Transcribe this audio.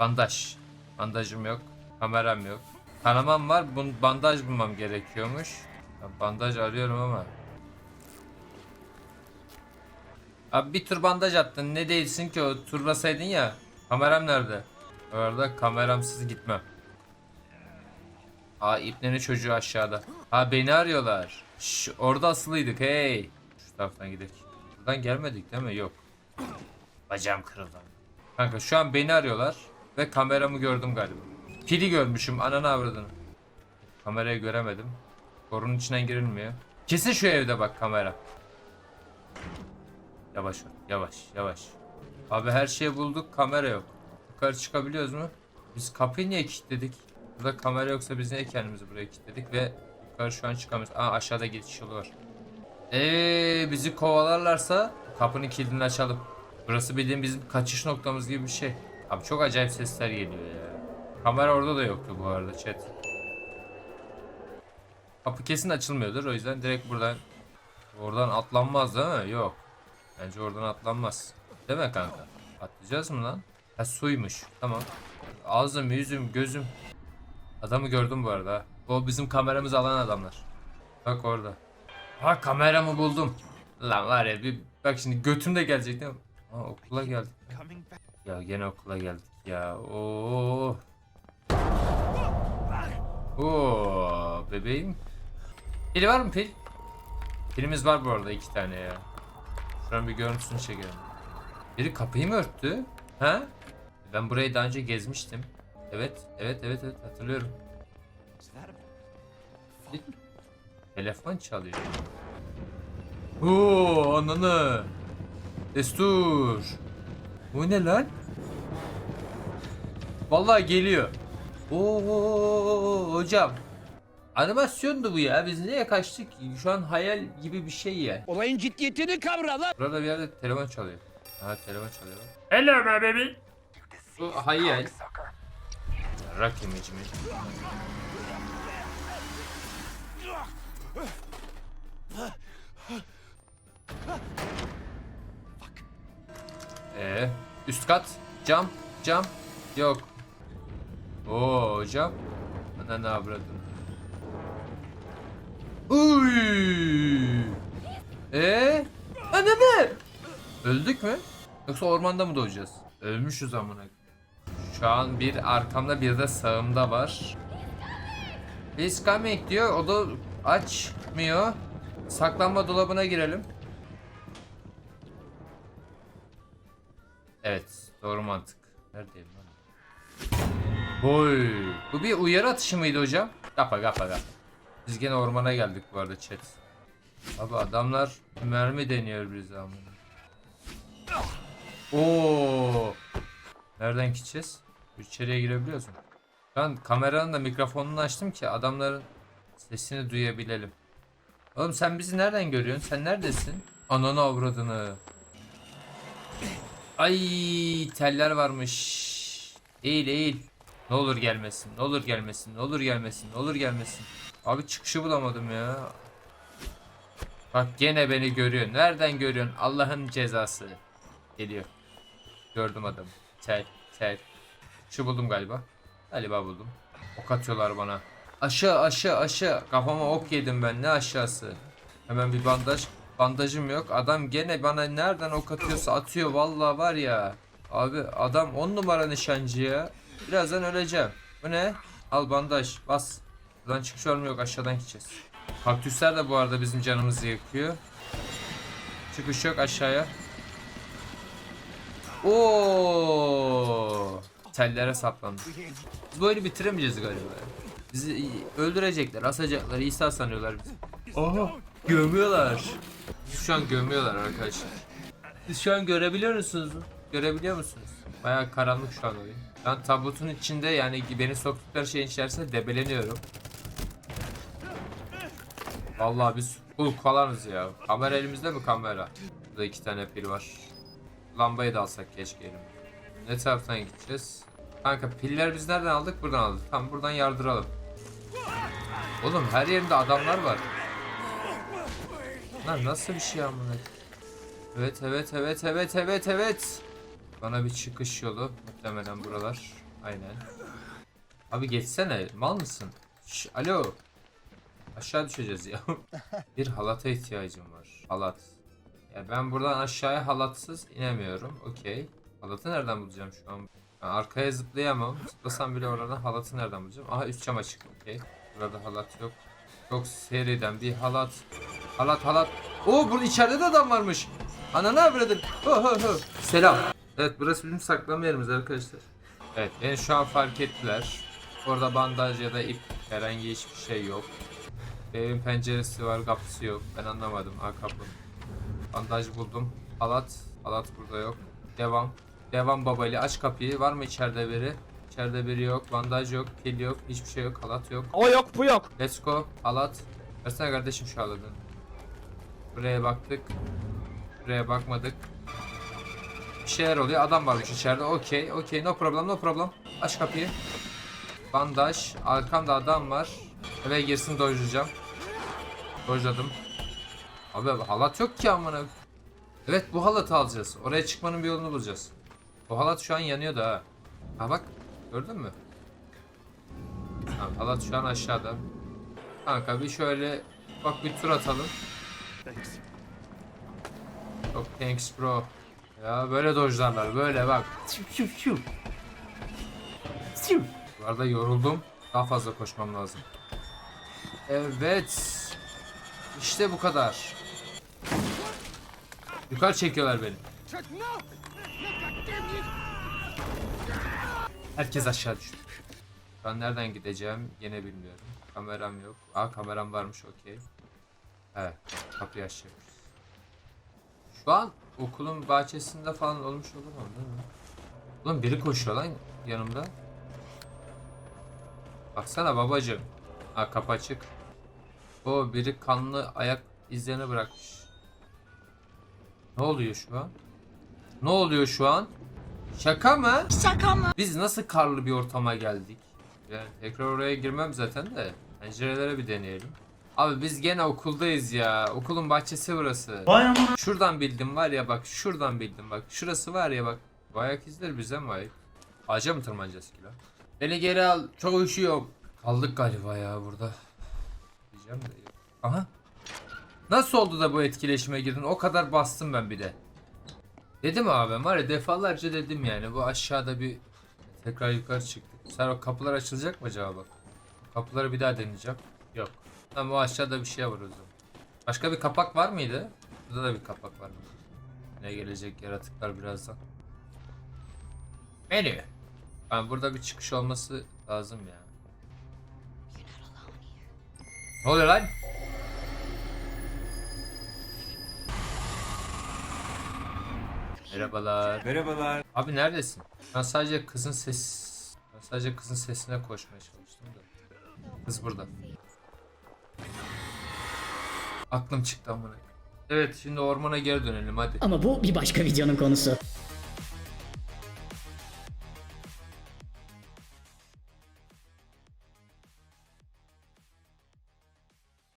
Bandaj. Bandajım yok. Kameram yok. Kanamam var. Bun bandaj bulmam gerekiyormuş. Bandaj arıyorum ama. Abi bir tur bandaj attın. Ne değilsin ki o turlasaydın ya. Kameram nerede? Bu arada kameramsız gitmem. Aa ipnenin çocuğu aşağıda. Ha beni arıyorlar. Şş, orada asılıydık hey. Şu taraftan gidelim. Buradan gelmedik değil mi? Yok. Bacağım kırıldı. Kanka şu an beni arıyorlar ve kameramı gördüm galiba. Pili görmüşüm ananı avradını. Kamerayı göremedim. Korunun içinden girilmiyor. Kesin şu evde bak kamera. Yavaş ol, yavaş yavaş. Abi her şeyi bulduk kamera yok. Yukarı çıkabiliyoruz mu? Biz kapıyı niye kilitledik? Burada kamera yoksa biz niye kendimizi buraya kilitledik ve yukarı şu an çıkamıyoruz. Aa aşağıda geçiş yolu var. Eee bizi kovalarlarsa kapının kilidini açalım. Burası bildiğin bizim kaçış noktamız gibi bir şey. Abi çok acayip sesler geliyor ya. Kamera orada da yoktu bu arada chat. Kapı kesin açılmıyordur o yüzden direkt buradan oradan atlanmaz değil mi? Yok. Bence oradan atlanmaz. Değil mi kanka? Atlayacağız mı lan? Ha suymuş. Tamam. Ağzım, yüzüm, gözüm. Adamı gördüm bu arada. O bizim kameramızı alan adamlar. Bak orada. Ha kameramı buldum. Lan var ya bir bak şimdi götüm de gelecek değil mi? Ha okula geldik. Ya gene okula geldik ya. Oo. Oo bebeğim. Pil var mı pil? Pilimiz var bu arada iki tane ya. Şuranın bir görüntüsünü çekelim. Biri kapıyı mı örttü? Ha? Ben burayı daha önce gezmiştim. Evet, evet, evet, evet hatırlıyorum. Telefon çalıyor. Oo, ananı. Destur. Bu ne lan? Vallahi geliyor. Oo hocam. Animasyondu bu ya. Biz neye kaçtık? Şu an hayal gibi bir şey ya. Olayın ciddiyetini kavra lan. Burada bir yerde telefon çalıyor. Ha telefon çalıyor. Hello my baby. Bu hayal. Rak image mi? Ee, üst kat, cam, cam, yok. Oo hocam. Bana ne avradın? Uy. Ee? Ananı! Öldük mü? Yoksa ormanda mı doğacağız? Ölmüşüz amına. Şu an bir arkamda bir de sağımda var. Please coming diyor. O da açmıyor. Saklanma dolabına girelim. Evet. Doğru mantık. Neredeyim lan? Oy. Bu bir uyarı atışı mıydı hocam? Kapa kapa kapa. Biz gene ormana geldik bu arada chat. Abi adamlar mermi deniyor bize amına. Oo. Nereden gideceğiz? İçeriye girebiliyoruz mu? Ben kameranın da mikrofonunu açtım ki adamların sesini duyabilelim. Oğlum sen bizi nereden görüyorsun? Sen neredesin? Ananı avradını. Ay teller varmış. Eğil eğil. Ne olur gelmesin. Ne olur gelmesin. Ne olur gelmesin. Ne olur gelmesin. Abi çıkışı bulamadım ya. Bak gene beni görüyor. Nereden görüyorsun? Allah'ın cezası. Geliyor. Gördüm adamı. Tel, tel. Şu buldum galiba. Galiba buldum. Ok atıyorlar bana. Aşağı aşağı aşağı. Kafama ok yedim ben. Ne aşağısı? Hemen bir bandaj. Bandajım yok. Adam gene bana nereden ok atıyorsa atıyor. Vallahi var ya. Abi adam on numara nişancı ya. Birazdan öleceğim. Bu ne? Al bandaj. Bas. Buradan çıkış mı yok aşağıdan gideceğiz. Kaktüsler de bu arada bizim canımızı yakıyor. Çıkış yok aşağıya. Oo! Tellere saplandı. Biz bu oyunu bitiremeyeceğiz galiba. Bizi öldürecekler, asacaklar, İsa sanıyorlar bizi. Oha! Gömüyorlar. Bizi Şu an gömüyorlar arkadaşlar. Siz şu an görebiliyor musunuz? Görebiliyor musunuz? Bayağı karanlık şu an oyun. Ben tabutun içinde yani beni soktukları şeyin içerisinde debeleniyorum. Vallahi biz full kalanız ya. Kamera elimizde mi kamera? Burada iki tane pil var. Lambayı da alsak keşke elim. Ne taraftan gideceğiz? Kanka piller biz nereden aldık? Buradan aldık. Tamam buradan yardıralım. Oğlum her yerinde adamlar var. Lan nasıl bir şey amına? Evet evet evet evet evet evet. Bana bir çıkış yolu. Muhtemelen buralar. Aynen. Abi geçsene. Mal mısın? Şş, alo. Aşağı düşeceğiz ya. bir halata ihtiyacım var. Halat. Ya ben buradan aşağıya halatsız inemiyorum. Okey. Halatı nereden bulacağım şu an? Ben arkaya zıplayamam. Zıplasam bile oradan halatı nereden bulacağım? Aha üst cam açık. Okey. Burada halat yok. Çok seriden bir halat. Halat halat. Oo burada içeride de adam varmış. Ananı avradın. Ho ho ho. Selam. Evet burası bizim saklama yerimiz arkadaşlar. Evet beni şu an fark ettiler. Orada bandaj ya da ip herhangi hiçbir şey yok. Evin penceresi var kapısı yok. Ben anlamadım. Ha kapı. Bandaj buldum. Halat. Halat burada yok. Devam. Devam babali aç kapıyı. Var mı içeride biri? İçeride biri yok. Bandaj yok. Pil yok. Hiçbir şey yok. Halat yok. O yok bu yok. Let's go. Halat. Versene kardeşim şu halatı. Buraya baktık. Buraya bakmadık. Bir şeyler oluyor. Adam varmış içeride. Okey. Okey. No problem. No problem. Aç kapıyı. Bandaj. Arkamda adam var. Eve girsin dojlayacağım. Dojladım. Abi halat yok ki amına. Evet bu halatı alacağız. Oraya çıkmanın bir yolunu bulacağız. Bu halat şu an yanıyor da ha. Bak. Gördün mü? Tamam, halat şu an aşağıda. Kanka bir şöyle bak bir tur atalım. Çok thanks bro. Ya böyle dojlarlar böyle bak. Bu arada yoruldum. Daha fazla koşmam lazım. Evet. İşte bu kadar. Yukarı çekiyorlar beni. Herkes aşağı düştü. Ben nereden gideceğim yine bilmiyorum. Kameram yok. Aa kameram varmış okey. Evet kapıyı açacakmış. Şu an okulun bahçesinde falan olmuş olamam değil mi? Ulan biri koşuyor lan yanımda. Baksana babacım. Ha kapı açık. O biri kanlı ayak izlerini bırakmış. Ne oluyor şu an? Ne oluyor şu an? Şaka mı? Şaka mı? Biz nasıl karlı bir ortama geldik? Yani tekrar oraya girmem zaten de. Pencerelere bir deneyelim. Abi biz gene okuldayız ya. Okulun bahçesi burası. Şuradan bildim var ya bak. Şuradan bildim bak. Şurası var ya bak. Bu ayak izleri bize mi ait? Ağaca mı tırmanacağız ki lan? Beni geri al. Çok üşüyorum. Kaldık galiba ya burada. Diyeceğim de. Aha. Nasıl oldu da bu etkileşime girdin? O kadar bastım ben bir de. Dedim abi var ya defalarca dedim yani bu aşağıda bir tekrar yukarı çıktık. Sen o kapılar açılacak mı acaba bak? Kapıları bir daha deneyeceğim. Yok. Tamam o aşağıda bir şey var o zaman. Başka bir kapak var mıydı? Burada da bir kapak var. Ne gelecek yaratıklar birazdan. Menü. Ben burada bir çıkış olması lazım ya. Ne oluyor lan? Merhabalar. Merhabalar. Abi neredesin? Ben sadece kızın ses ben sadece kızın sesine koşmaya çalıştım da. Kız burada. Aklım çıktı amına. Evet şimdi ormana geri dönelim hadi. Ama bu bir başka videonun konusu.